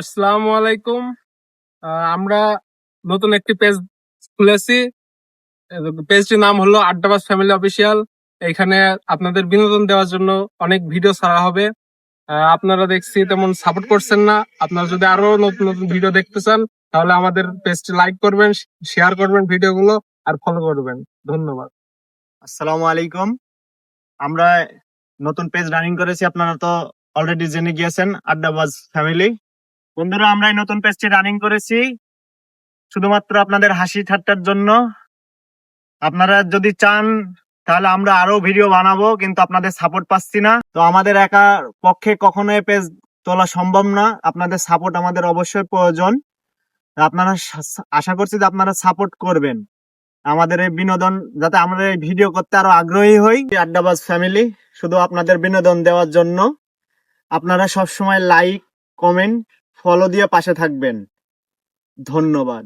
আসসালামু আলাইকুম। আমরা নতুন একটি পেজ খুলেছি। পেজটির নাম হলো আড্ডাবাজ ফ্যামিলি অফিসিয়াল। এখানে আপনাদের বিনোদন দেওয়ার জন্য অনেক ভিডিও ছাড়া হবে। আপনারা দেখছি তেমন সাপোর্ট করছেন না। আপনারা যদি আরও নতুন নতুন ভিডিও দেখতে চান, তাহলে আমাদের পেজটি লাইক করবেন শেয়ার করবেন ভিডিওগুলো আর ফলো করবেন। ধন্যবাদ। আসসালামু আলাইকুম। আমরা নতুন পেজ রানিং করেছি, আপনারা তো অলরেডি জেনে গিয়েছেন আড্ডাবাজ ফ্যামিলি। বন্ধুরা, আমরা এই নতুন পেজটি রানিং করেছি। শুধুমাত্র আপনাদের হাসি ঠাট্টার জন্য। আপনারা যদি চান, তাহলে আমরা আরও ভিডিও বানাবো, কিন্তু আপনাদের সাপোর্ট পাচ্ছি না। তো আমাদের একা পক্ষে কখনো পেজ তোলা সম্ভব না। আপনাদের সাপোর্ট আমাদের অবশ্যই প্রয়োজন। আপনারা আশা করছি যে আপনারা সাপোর্ট করবেন। আমাদের এই বিনোদন, যাতে আমরা এই ভিডিও করতে আরও আগ্রহী হই। আড্ডাবাজ ফ্যামিলি শুধু আপনাদের বিনোদন দেওয়ার জন্য। আপনারা সবসময় লাইক কমেন্ট ফলো দিয়ে পাশে থাকবেন। ধন্যবাদ।